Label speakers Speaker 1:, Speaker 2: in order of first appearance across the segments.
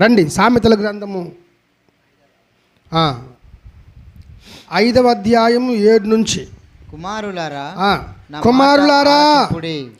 Speaker 1: రండి సామెతల గ్రంథము. ఆ, ఐదవ అధ్యాయము ఏడు నుంచి.
Speaker 2: కుమారులారా
Speaker 1: కుమారులారా.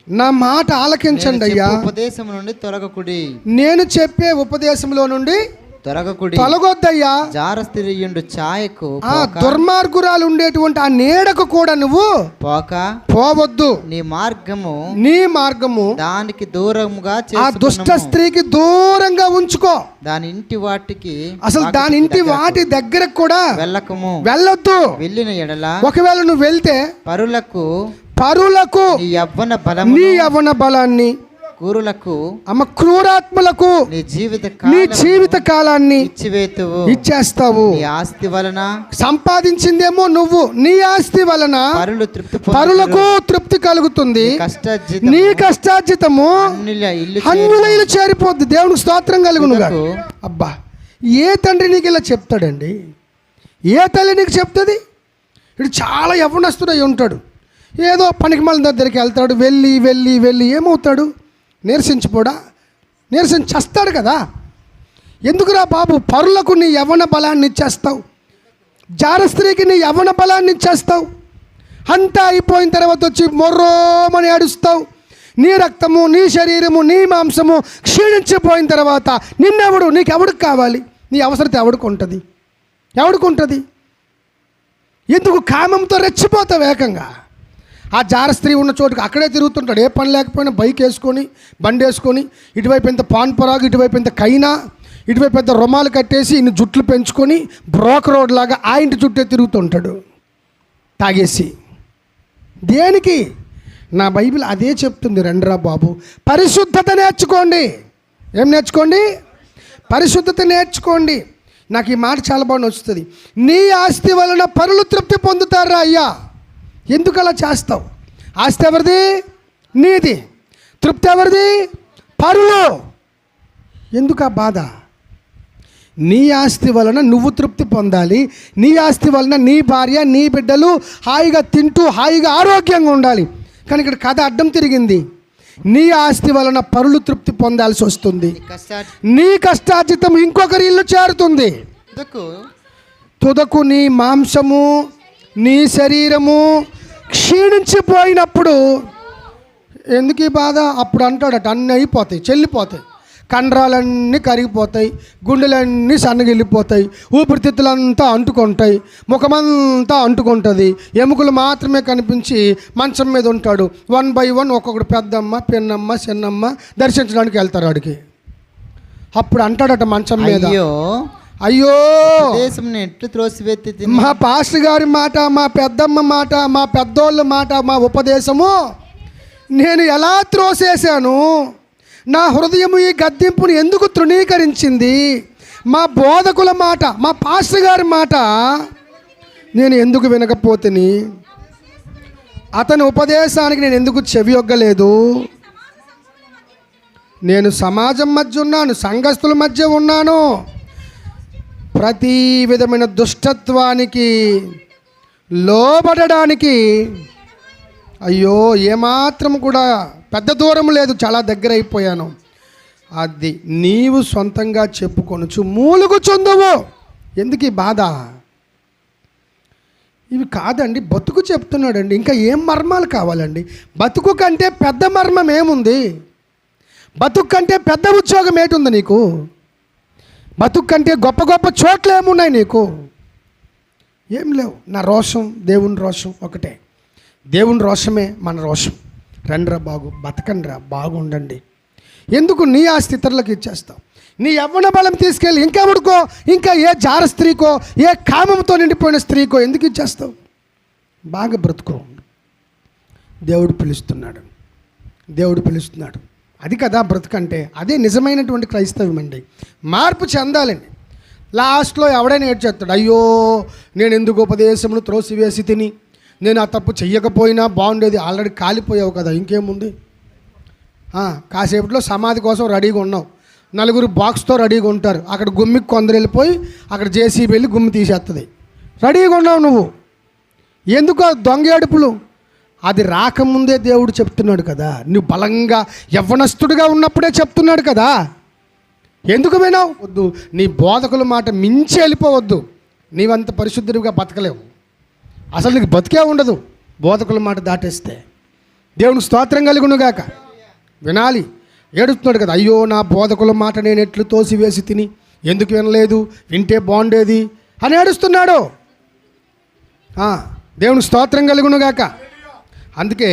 Speaker 1: నా మాట ఆలకించండి అయ్యా.
Speaker 2: ఉపదేశం నుండి తొలగకుడి.
Speaker 1: నేను చెప్పే ఉపదేశంలో నుండి
Speaker 2: తొలగకుడి
Speaker 1: తొలగొద్దయ్యా.
Speaker 2: జారస్త్రియుండు ఛాయకు
Speaker 1: ఆ దుర్మార్గురాలు ఉండేటువంటి ఆ నీడకు కూడా నువ్వు
Speaker 2: పోక.
Speaker 1: పోవద్దు.
Speaker 2: నీ మార్గము
Speaker 1: నీ మార్గము
Speaker 2: దానికి దూరముగా
Speaker 1: ఆ. దుష్ట స్త్రీకి దూరంగా ఉంచుకో.
Speaker 2: దాని ఇంటి వాటికి
Speaker 1: అసలు దాని ఇంటి వాటి దగ్గరకు కూడా
Speaker 2: వెళ్ళకము.
Speaker 1: వెళ్ళొద్దు.
Speaker 2: వెళ్ళిన ఎడల
Speaker 1: ఒకవేళ నువ్వు వెళ్తే
Speaker 2: పరులకు
Speaker 1: పరులకు
Speaker 2: నీ యవ్వన బలము
Speaker 1: నీ యవన బలాన్ని
Speaker 2: కూరులకు
Speaker 1: అమ్మ క్రూరాత్మలకు
Speaker 2: నీ జీవిత
Speaker 1: నీ జీవిత కాలాన్ని
Speaker 2: ఇచ్చివేతువు.
Speaker 1: ఇచ్చేస్తావు.
Speaker 2: నీ ఆస్తి వలన
Speaker 1: సంపాదించిందేమో నువ్వు నీ ఆస్తి వలన
Speaker 2: పరులు తృప్తి
Speaker 1: పరులకు తృప్తి కలుగుతుంది.
Speaker 2: కష్ట
Speaker 1: నీ కష్టార్జితము అన్యుల ఇల్లు చేరిపోద్ది. దేవునికి స్తోత్రం కలుగును అబ్బా ఏ తండ్రి నీకు ఇలా చెప్తాడండి? ఏ తల్లి నీకు చెప్తుంది? ఇటు చాలా యవ్వనస్తుడై ఉంటాడు. ఏదో పనికి మళ్ళీ దగ్గరికి వెళ్తాడు వెళ్ళి వెళ్ళి వెళ్ళి ఏమవుతాడు? నీరసించిపోడా? నీరసించి చస్తాడు కదా. ఎందుకురా బాబు? పరులకు నీ యవ్వన బలాన్ని ఇచ్చేస్తావు. జార స్త్రీకి నీ యవ్వన బలాన్ని ఇచ్చేస్తావు. అంతా అయిపోయిన తర్వాత వచ్చి మొర్రోమని అడుస్తావు. నీ రక్తము నీ శరీరము నీ మాంసము క్షీణించిపోయిన తర్వాత నిన్నెవడు? నీకెవడికి కావాలి? నీ అవసరత ఎవడికి ఉంటుంది? ఎవడికి ఉంటుంది? ఎందుకు కామంతో రెచ్చిపోతావు ఏకంగా? ఆ జార స్త్రీ ఉన్న చోటుకి అక్కడే తిరుగుతుంటాడు. ఏ పని లేకపోయినా బైక్ వేసుకొని బండి వేసుకొని ఇటువైపు ఇంత పాన్ పరాగు ఇటువైపు ఇంత కైనా ఇటువైపు పెద్ద రుమాలు కట్టేసి ఇన్ని జుట్లు పెంచుకొని బ్రోక్ రోడ్ లాగా ఆ ఇంటి చుట్టే తిరుగుతుంటాడు. తాగేసి. దేనికి? నా బైబిల్ అదే చెప్తుంది రండ్రా బాబు. పరిశుద్ధత నేర్చుకోండి. ఏం నేర్చుకోండి? పరిశుద్ధత నేర్చుకోండి. నాకు ఈ మాట చాలా బాగా నచ్చుతుంది. నీ ఆస్తి వలన పరులు తృప్తి పొందుతారా అయ్యా. ఎందుకు అలా చేస్తావు? ఆస్తి ఎవరిది? నీది. తృప్తి ఎవరిది? పరులు. ఎందుకు ఆ బాధ? నీ ఆస్తి వలన నువ్వు తృప్తి పొందాలి. నీ ఆస్తి వలన నీ భార్య నీ బిడ్డలు హాయిగా తింటూ హాయిగా ఆరోగ్యంగా ఉండాలి. కానీ ఇక్కడ కథ అడ్డం తిరిగింది. నీ ఆస్తి వలన పరులు తృప్తి పొందాల్సి వస్తుంది. నీ కష్టార్జితం ఇంకొకరి ఇల్లు చేరుతుంది. తుదకు నీ మాంసము నీ శరీరము క్షీణించిపోయినప్పుడు ఎందుకు ఈ బాధ? అప్పుడు అంటాడట అన్నీ అయిపోతాయి చెల్లిపోతాయి. కండరాలన్నీ కరిగిపోతాయి గుండెలన్నీ సన్నగిల్లిపోతాయి ఊపిరితిత్తులంతా అంటుకుంటాయి ముఖమంతా అంటుకుంటుంది. ఎముకలు మాత్రమే కనిపించి మంచం మీద ఉంటాడు. వన్ బై వన్ ఒక్కొక్కడు పెద్దమ్మ పిన్నమ్మ చిన్నమ్మ దర్శించడానికి వెళ్తారు ఆడికి. అప్పుడు అంటాడట మంచం మీద.
Speaker 2: అయ్యో! దేశం ఎట్లు
Speaker 1: మా పాస్టర్ గారి మాట మా పెద్దమ్మ మాట మా పెద్దోళ్ళ మాట మా ఉపదేశము నేను ఎలా త్రోసేశాను? నా హృదయము ఈ గద్దింపుని ఎందుకు తృణీకరించింది? మా బోధకుల మాట మా పాస్టర్ గారి మాట నేను ఎందుకు వినకపోతేని? అతని ఉపదేశానికి నేను ఎందుకు చెవియొగ్గలేదు నేను సమాజం మధ్య ఉన్నాను సంఘస్థుల మధ్య ఉన్నాను. ప్రతి విధమైన దుష్టత్వానికి లోబడడానికి అయ్యో ఏమాత్రం కూడా పెద్ద దూరం లేదు చాలా దగ్గర అయిపోయాను. అది నీవు సొంతంగా చెప్పుకొనొచ్చు మూలుగు చుందువు. ఎందుకు ఈ బాధ? ఇవి కాదండి బతుకు చెప్తున్నాడండి. ఇంకా ఏం మర్మాలు కావాలండి? బతుకు కంటే పెద్ద మర్మం ఏముంది? బతుకు కంటే పెద్ద ఉద్యోగం ఏటుంది నీకు? బతుకు కంటే గొప్ప గొప్ప చోట్ల ఏమున్నాయి నీకు? ఏం లేవు. నా రోషం దేవుని రోషం ఒకటే. దేవుని రోషమే మన రోషం. రండిరా బాగు బతకండిరా బాగుండండి. ఎందుకు నీ ఆస్తి ఇతరులకు ఇచ్చేస్తావు? నీ యవ్వన బలం తీసుకెళ్ళి ఇంకా ఉడుకో ఇంకా ఏ జార స్త్రీకో ఏ కామంతో నిండిపోయిన స్త్రీకో ఎందుకు ఇచ్చేస్తావు? బాగా బ్రతుకో. దేవుడు పిలుస్తున్నాడు. దేవుడు పిలుస్తున్నాడు. అది కదా బ్రతుకంటే. అదే నిజమైనటువంటి క్రైస్తవం అండి. మార్పు చెందాలండి. లాస్ట్లో ఎవడైనా ఏడ్చేస్తాడు అయ్యో నేను ఎందుకు ఉపదేశమును త్రోసివేసి తిని? నేను ఆ తప్పు చెయ్యకపోయినా బాగుండేది ఆల్రెడీ కాలిపోయావు కదా ఇంకేముంది? కాసేపట్లో సమాధి కోసం రెడీగా ఉన్నావు. నలుగురు బాక్స్తో రెడీగా ఉంటారు. అక్కడ గుమ్మికి కొందరు వెళ్ళిపోయి అక్కడ జేసీబీ వెళ్ళి గుమ్మి తీసేస్తుంది రెడీగా ఉన్నావు నువ్వు. ఎందుకు దొంగ ఏడుపులు? అది రాకముందే దేవుడు చెప్తున్నాడు కదా. నువ్వు బలంగా యవ్వనస్తుడిగా ఉన్నప్పుడే చెప్తున్నాడు కదా. ఎందుకు వినావు? వద్దు. నీ బోధకుల మాట మించి వెళ్ళిపోవద్దు. నీవంత పరిశుద్ధుడిగా బతకలేవు. అసలు నీకు బతికే ఉండదు బోధకుల మాట దాటేస్తే. దేవుని స్తోత్రం కలుగునుగాక. వినాలి. ఏడుస్తున్నాడు కదా అయ్యో నా బోధకుల మాట నేను ఎట్లు తోసివేసి తిని ఎందుకు వినలేదు? వింటే బాగుండేది అని ఏడుస్తున్నాడు. దేవుని స్తోత్రం కలుగునుగాక. అందుకే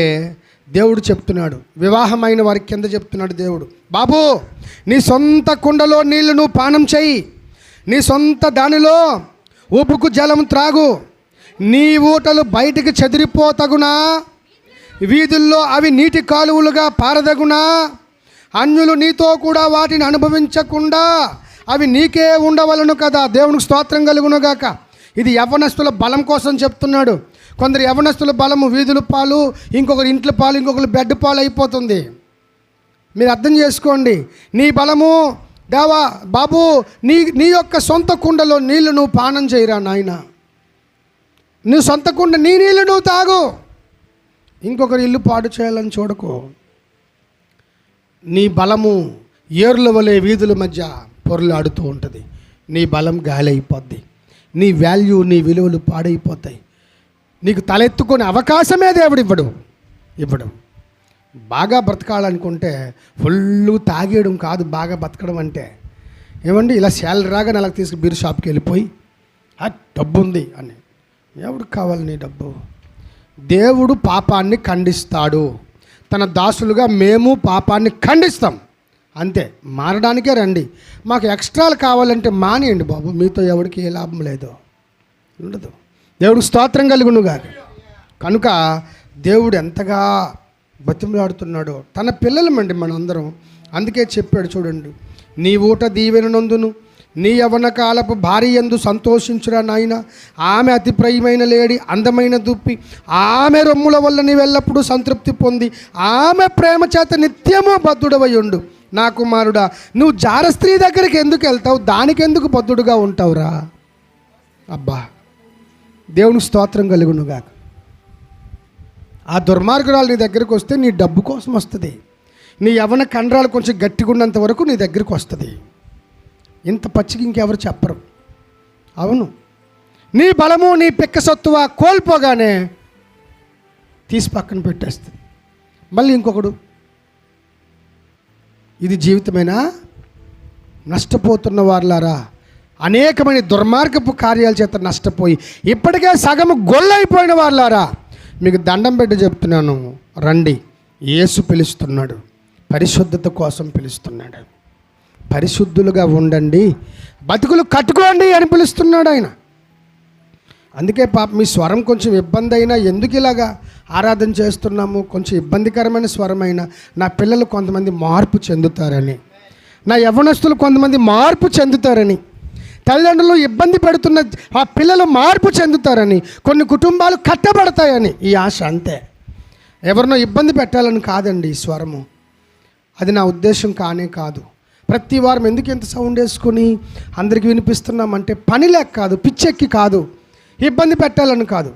Speaker 1: దేవుడు చెప్తున్నాడు వివాహమైన వారి కింద చెప్తున్నాడు దేవుడు బాబు నీ సొంత కుండలో నీళ్ళు నువ్వు పానం చేయి నీ సొంత దానిలో ఉప్పుకు జలం త్రాగు నీ ఊటలు బయటికి చెదిరిపోతగునా వీధుల్లో అవి నీటి కాలువలుగా పారదగునా అన్యులు నీతో కూడా వాటిని అనుభవించకుండా అవి నీకే ఉండవలను కదా దేవునికి స్తోత్రం కలుగునుగాక. ఇది యవ్వనస్తుల బలం కోసం చెప్తున్నాడు కొందరు యవ్వనస్తుల బలము వీధుల పాలు ఇంకొకరు ఇంట్లో పాలు ఇంకొకరు బెడ్ పాలు అయిపోతుంది. మీరు అర్థం చేసుకోండి. నీ బలము దేవా బాబు నీ నీ యొక్క సొంత కుండలో నీళ్ళు నువ్వు పానం చేయరా నాయన? నువ్వు సొంత కుండ నీ నీళ్ళు నువ్వు తాగు. ఇంకొకరి ఇల్లు పాడు చేయాలని చూడకు. నీ బలము ఏర్ల వలె వీధుల మధ్య పొరలాడుతూ ఉంటుంది. నీ బలం గాలి అయిపోద్ది. నీ వాల్యూ నీ విలువలు పాడైపోతాయి. నీకు తలెత్తుకునే అవకాశమే దేవుడు ఇవ్వడు. ఇవ్వడు బాగా బ్రతకాలనుకుంటే ఫుల్ తాగేయడం కాదు బాగా బతకడం అంటే. ఏమండి ఇలా శాలరీ రాగా నెలకు తీసుకు బీర్ షాప్కి వెళ్ళిపోయి ఆ డబ్బు ఉంది అని. ఎవరికి కావాలి నీ డబ్బు? దేవుడు పాపాన్ని ఖండిస్తాడు. తన దాసులుగా మేము పాపాన్ని ఖండిస్తాం. అంతే. మారడానికే రండి. మాకు ఎక్స్ట్రాలు కావాలంటే మానేయండి బాబు. మీతో ఎవరికి ఏ లాభం లేదు. ఉండదు. దేవుడు స్తోత్రం కలుగును గారు కనుక దేవుడు ఎంతగా బతిమలాడుతున్నాడో తన పిల్లలమండి మనందరం. అందుకే చెప్పాడు చూడండి నీ ఊట దీవెన నందును నీ యవన కాలపు భార్య ఎందు సంతోషించురా నాయన. ఆమె అతి ప్రియమైన లేడి అందమైన దుప్పి ఆమె రొమ్ముల వల్ల నీవు సంతృప్తి పొంది ఆమె ప్రేమ చేత నిత్యము బద్ధుడవై ఉండు. నా కుమారుడా నువ్వు జార స్త్రీ దగ్గరికి ఎందుకు వెళ్తావు? దానికెందుకు బద్ధుడుగా ఉంటావురా? అబ్బా! దేవుని స్తోత్రం కలుగునుగాక. ఆ దుర్మార్గురాలు నీ దగ్గరికి వస్తే నీ డబ్బు కోసం వస్తుంది. నీ యవన కండరాలు కొంచెం గట్టిగా ఉన్నంత వరకు నీ దగ్గరికి వస్తుంది. ఇంత పచ్చికి ఇంకెవరు చెప్పరు. అవును. నీ బలము నీ పిక్కసత్తువ కోల్పోగానే తీసి పక్కన పెట్టేస్తుంది. మళ్ళీ ఇంకొకడు. ఇది జీవితమేనా? నష్టపోతున్న వారులారా అనేకమైన దుర్మార్గపు కార్యాల చేత నష్టపోయి ఇప్పటికే సగం గొల్లైపోయిన వాళ్ళారా మీకు దండం పెట్టి చెప్తున్నాను. రండి. యేసు పిలుస్తున్నాడు. పరిశుద్ధత కోసం పిలుస్తున్నాడు. పరిశుద్ధులుగా ఉండండి. బతుకులు కట్టుకోండి అని పిలుస్తున్నాడు ఆయన. అందుకే పాప మీ స్వరం కొంచెం ఇబ్బంది అయినా ఎందుకు ఇలాగా ఆరాధన చేస్తున్నాము? కొంచెం ఇబ్బందికరమైన స్వరమైనా నా పిల్లలు కొంతమంది మార్పు చెందుతారని నా యవ్వనస్తులు కొంతమంది మార్పు చెందుతారని తల్లిదండ్రులు ఇబ్బంది పెడుతున్న ఆ పిల్లలు మార్పు చెందుతారని కొన్ని కుటుంబాలు కట్టబడతాయని ఈ ఆశ అంతే. ఎవరినో ఇబ్బంది పెట్టాలని కాదండి ఈ స్వరము. అది నా ఉద్దేశం కానే కాదు. ప్రతి వారం ఎందుకు ఇంత సౌండ్ వేసుకొని అందరికీ వినిపిస్తున్నామంటే పని లేక కాదు పిచ్చెక్కి కాదు ఇబ్బంది పెట్టాలని కాదు.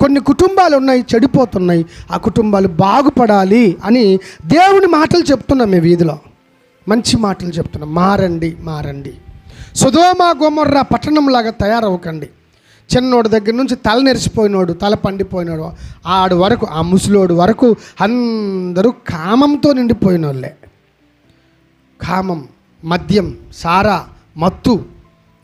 Speaker 1: కొన్ని కుటుంబాలు ఉన్నాయి చెడిపోతున్నాయి. ఆ కుటుంబాలు బాగుపడాలి అని దేవుని మాటలు చెప్తున్నాం మేము వీధిలో. మంచి మాటలు చెప్తున్నాం. మారండి మారండి. సుధోమా గోమర్రా పట్టణంలాగా తయారవ్వకండి. చిన్నోడి దగ్గర నుంచి తల నెరిసిపోయినోడు తల పండిపోయినోడు ఆడు వరకు ఆ ముసలోడు వరకు అందరూ కామంతో నిండిపోయిన వాళ్ళే కామం మద్యం సారా మత్తు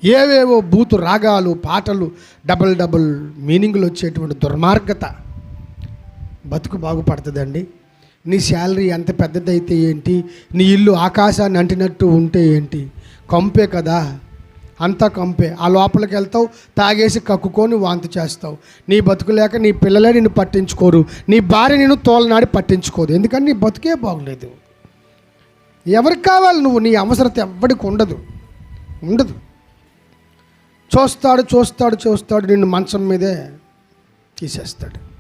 Speaker 1: ఏవేవో బూతు రాగాలు పాటలు డబుల్ డబుల్ మీనింగ్లు వచ్చేటువంటి దుర్మార్గత. బతుకు బాగుపడుతుందండి. నీ శాలరీ ఎంత పెద్దదైతే ఏంటి? నీ ఇల్లు ఆకాశాన్ని అంటినట్టు ఉంటే ఏంటి? కంపే కదా? అంతా కంపే. ఆ లోపలికి వెళ్తావు తాగేసి కక్కుకొని వాంతి చేస్తావు. నీ బతుకు లేక నీ పిల్లలే నిన్ను పట్టించుకోరు. నీ భార్య నిన్ను తోలనాడి పట్టించుకోదు. ఎందుకంటే నీ బతుకే బాగలేదు. ఎవరికి కావాలి నువ్వు? నీ అవసరత ఎవ్వడికి ఉండదు. ఉండదు. చూస్తాడు చూస్తాడు చూస్తాడు నిన్ను మంచం మీదే తీసేస్తాడు.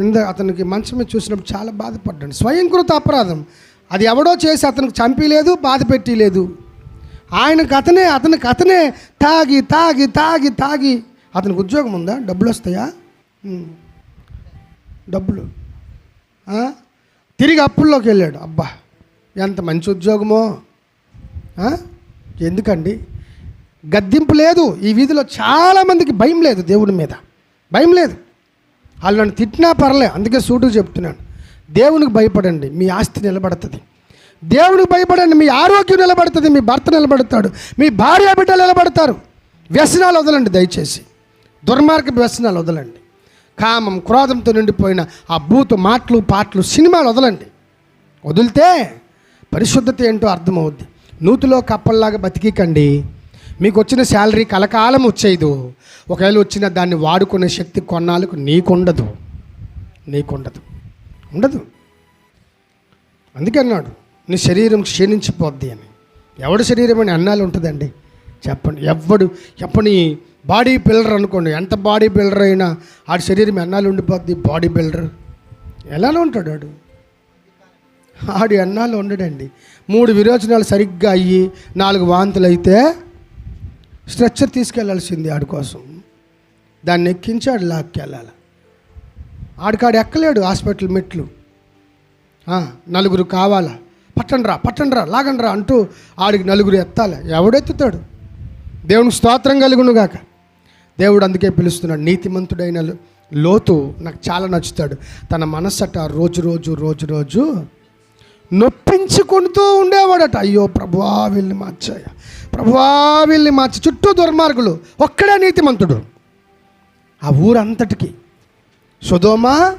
Speaker 1: నింద అతనికి మంచం మీద చూసినప్పుడు చాలా బాధపడ్డాడు. స్వయంకృత అపరాధం. అది ఎవడో చేసి అతనికి చంపిలేదు బాధ పెట్టలేదు. ఆయన అతనే అతనికి అతనే తాగి తాగి తాగి తాగి. అతనికి ఉద్యోగం ఉందా? డబ్బులు వస్తాయా? డబ్బులు. తిరిగి అప్పుల్లోకి వెళ్ళాడు. అబ్బా ఎంత మంచి ఉద్యోగమో. ఎందుకండి? గద్దింపు లేదు. ఈ వీధిలో చాలామందికి భయం లేదు దేవుడి మీద. భయం లేదు. వాళ్ళు నన్ను తిట్టినా పర్లే అందుకే సూటుకు చెప్తున్నాను. దేవునికి భయపడండి. మీ ఆస్తి నిలబడుతుంది. దేవుడికి భయపడండి మీ ఆరోగ్యం నిలబడుతుంది మీ భర్త నిలబడతాడు మీ భార్య బిడ్డలు నిలబడతారు. వ్యసనాలు వదలండి దయచేసి. దుర్మార్గ వ్యసనాలు వదలండి. కామం క్రోధంతో నిండిపోయిన ఆ బూతు మాటలు పాటలు సినిమాలు వదలండి. వదిలితే పరిశుద్ధత ఏంటో అర్థమవుద్ది. నూతిలో కప్పల్లాగా బతికికండి. మీకు వచ్చిన శాలరీ కలకాలం వచ్చేదు. ఒకవేళ వచ్చిన దాన్ని వాడుకునే శక్తి కొన్నాళ్ళకు నీకుండదు. నీకుండదు. ఉండదు. అందుకన్నాడు నీ శరీరం క్షీణించిపోద్ది అని. ఎవడి శరీరం అని అన్నాలు ఉంటుందండి? చెప్పండి. ఎవడు చెప్పని బాడీ బిల్డర్ అనుకోండి ఎంత బాడీ బిల్డర్ అయినా ఆడి శరీరం ఎన్నాళ్ళు ఉండిపోద్ది బాడీ బిల్డర్. ఎలానో ఉంటాడు ఆడు. ఆడు ఎన్నాళ్ళు ఉండడండి. మూడు విరోచనాలు సరిగ్గా అయ్యి నాలుగు వాంతులు అయితే స్ట్రెచ్చర్ తీసుకెళ్ళాల్సింది ఆడి కోసం. దాన్ని ఎక్కించి ఆడు లాక్కెళ్ళాలి. ఆడికాడు ఎక్కలేడు హాస్పిటల్ మెట్లు. నలుగురు కావాలా? పట్టండ్రా పట్టండ్రా లాగండ్రా అంటూ ఆడికి నలుగురు ఎత్తాలి. ఎవడెత్తుతాడు? దేవుని స్తోత్రం కలుగునుగాక దేవుడు అందుకే పిలుస్తున్నాడు నీతిమంతుడైన లోతు నాకు చాలా నచ్చుతాడు. తన మనస్సట రోజు రోజు రోజు రోజు నొప్పించుకుంటూ ఉండేవాడట. అయ్యో ప్రభువా వీళ్ళని మార్చాయ. ప్రభువా వీళ్ళని మార్చి. చుట్టూ దుర్మార్గులు ఒక్కడే నీతిమంతుడు. ఆ ఊరంతటికి. సుధోమా